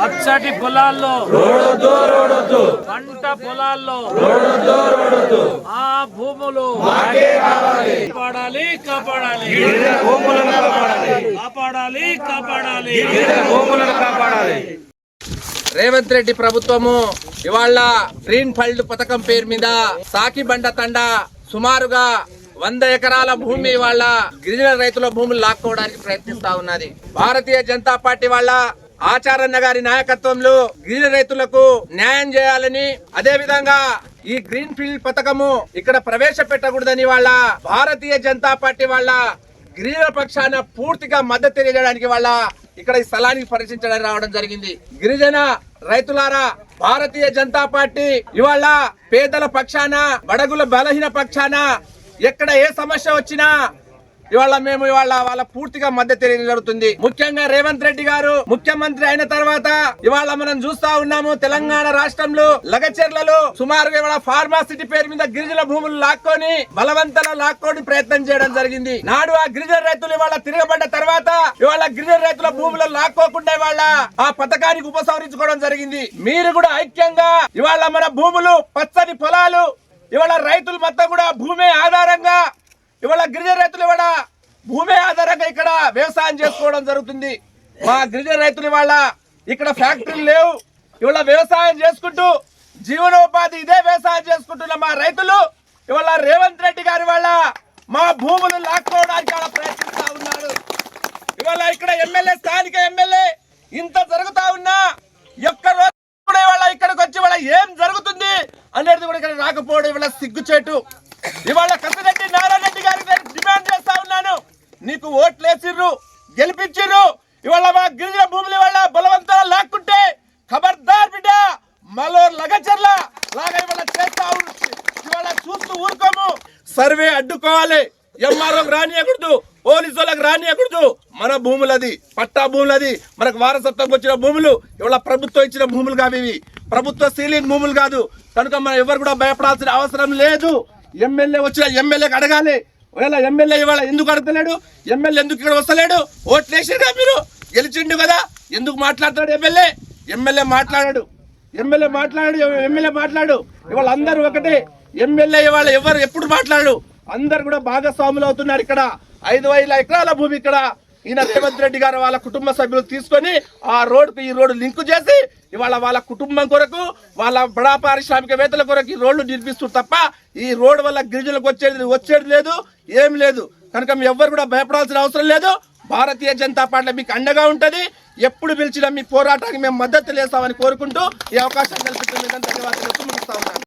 పచ్చటి పొలాల్లో పంట పొలాల్లో ఆ భూములు కాపాడాలి కాపాడాలి. కాపాడాలి. కాపాడాలి రేవంత్ రెడ్డి ప్రభుత్వము ఇవాళ గ్రీన్ ఫీల్డ్ పథకం పేరు మీద సాకి బండ తండ సుమారుగా వంద ఎకరాల భూమి వాళ్ళ గిరిజన రైతుల భూములు లాక్కోవడానికి ప్రయత్నిస్తా ఉన్నది. భారతీయ జనతా పార్టీ వాళ్ళ ఆచారన్న గారి నాయకత్వంలో గిరిజన రైతులకు న్యాయం చేయాలని అదే విధంగా ఈ గ్రీన్ ఫీల్డ్ పథకము ఇక్కడ ప్రవేశపెట్టకూడదని వాళ్ళ భారతీయ జనతా పార్టీ వాళ్ళ గిరిజన పక్షాన పూర్తిగా మద్దతు తెలియజేయడానికి వాళ్ళ ఇక్కడ ఈ స్థలానికి పరిశీలించడానికి రావడం జరిగింది. గిరిజన రైతులారా భారతీయ జనతా పార్టీ ఇవాళ పేదల పక్షాన బడగుల బలహీన పక్షాన ఎక్కడ ఏ సమస్య వచ్చినా ఇవాళ మేము ఇవాళ వాళ్ళ పూర్తిగా మద్దతు తెలియడం జరుగుతుంది. ముఖ్యంగా రేవంత్ రెడ్డి గారు ముఖ్యమంత్రి అయిన తర్వాత ఇవాళ మనం చూస్తా ఉన్నాము తెలంగాణ రాష్ట్రంలో లగచెర్లలో సుమారుగా ఇవాళ ఫార్మాసిటీ పేరు మీద గిరిజన భూములు లాక్కొని బలవంతలో లాక్కొని ప్రయత్నం చేయడం జరిగింది. నాడు ఆ గిరిజన రైతులు ఇవాళ తిరగబడ్డ తర్వాత ఇవాళ గిరిజన రైతుల భూములు లాక్కోకుండా ఇవాళ ఆ పథకానికి ఉపసంహరించుకోవడం జరిగింది. మీరు కూడా ఐక్యంగా ఇవాళ మన భూములు పచ్చని పొలాలు ఇవాళ రైతులు మొత్తం కూడా భూమి ఆధారంగా ఇవాళ గిరిజన రైతులు ఇవాళ భూమి ఆధారంగా ఇక్కడ వ్యవసాయం చేసుకోవడం జరుగుతుంది. మా గిరిజన రైతులు ఇవాళ ఇక్కడ ఫ్యాక్టరీలు లేవు. ఇవాళ వ్యవసాయం చేసుకుంటూ జీవనోపాధి ఇదే వ్యవసాయం చేసుకుంటున్న మా రైతులు. ఇవాళ రేవంత్ రెడ్డి గారి వాళ్ళ మా భూములు లాక్కోవడానికి అలా ప్రయత్నిస్తా ఉన్నారు. ఇవాళ ఇక్కడ ఎమ్మెల్యే స్థానిక ఎమ్మెల్యే ఇంత జరుగుతా ఉన్నా ఎక్క రోజు కూడా ఇవాళ ఇక్కడికి వచ్చి ఇవాళ ఏం జరుగుతుంది అనేది కూడా ఇక్కడ రాకపోవడం ఇవాళ సిగ్గుచేటు. ఇవాళ కసిరెడ్డి నీకు ఓట్లేసిర్రు గెలిపించిర్రు. ఇవాళ మా గిరిజన భూములు ఇవాళ బలవంతంగా లాక్కుంటే ఖబర్దార్ బిడ్డ మలో లగచర్ల. లాగా ఇవాళ చేస్తా ఇవాళ చూస్తూ ఊరుకోము. సర్వే అడ్డుకోవాలి. ఎంఆర్ఓకి రానియకూడదు పోలీసు వాళ్ళకి రానియకూడదు. మన భూములది పట్టా భూములది. మనకు వారసత్వం వచ్చిన భూములు ఇవాళ ప్రభుత్వం ఇచ్చిన భూములు కావు ఇవి. ప్రభుత్వ సీలింగ్ భూములు కాదు. కనుక మనం ఎవరు కూడా భయపడాల్సిన అవసరం లేదు. ఎమ్మెల్యే వచ్చిన ఎమ్మెల్యేకి అడగాలి. ఒకవేళ ఎమ్మెల్యే ఇవాళ ఎందుకు అడగలేడు ఎమ్మెల్యే ఎందుకు ఇక్కడ వస్తలేడు? ఓట్లు వేసిరా మీరు? గెలిచిండు కదా. ఎందుకు మాట్లాడతాడు ఎమ్మెల్యే? ఎమ్మెల్యే మాట్లాడాడు. ఎమ్మెల్యే మాట్లాడు ఎమ్మెల్యే మాట్లాడు. ఇవాళ అందరూ ఒకటే. ఎమ్మెల్యే ఇవాళ ఎవరు ఎప్పుడు మాట్లాడు? అందరు కూడా భాగస్వాములు అవుతున్నారు ఇక్కడ. ఐదు వేల ఎకరాల భూమి ఇక్కడ. ఈయన రేవంత్ రెడ్డి గారు వాళ్ళ కుటుంబ సభ్యులు తీసుకొని ఆ రోడ్డుకు ఈ రోడ్డు లింక్ చేసి ఇవాళ వాళ్ళ కుటుంబం కొరకు వాళ్ళ బడా పారిశ్రామికవేత్తల కొరకు ఈ రోడ్లు నిర్మిస్తారు తప్ప ఈ రోడ్డు వల్ల గిరిజనులకు వచ్చేది వచ్చేది లేదు ఏం లేదు. కనుక మీ ఎవ్వరు కూడా భయపడాల్సిన అవసరం లేదు. భారతీయ జనతా పార్టీ మీకు అండగా ఉంటుంది. ఎప్పుడు పిలిచినా మీ పోరాటానికి మేము మద్దతు లేస్తామని కోరుకుంటూ ఈ అవకాశం కల్పించిన ధన్యవాదాలు. ముగిస్తా ఉన్నాను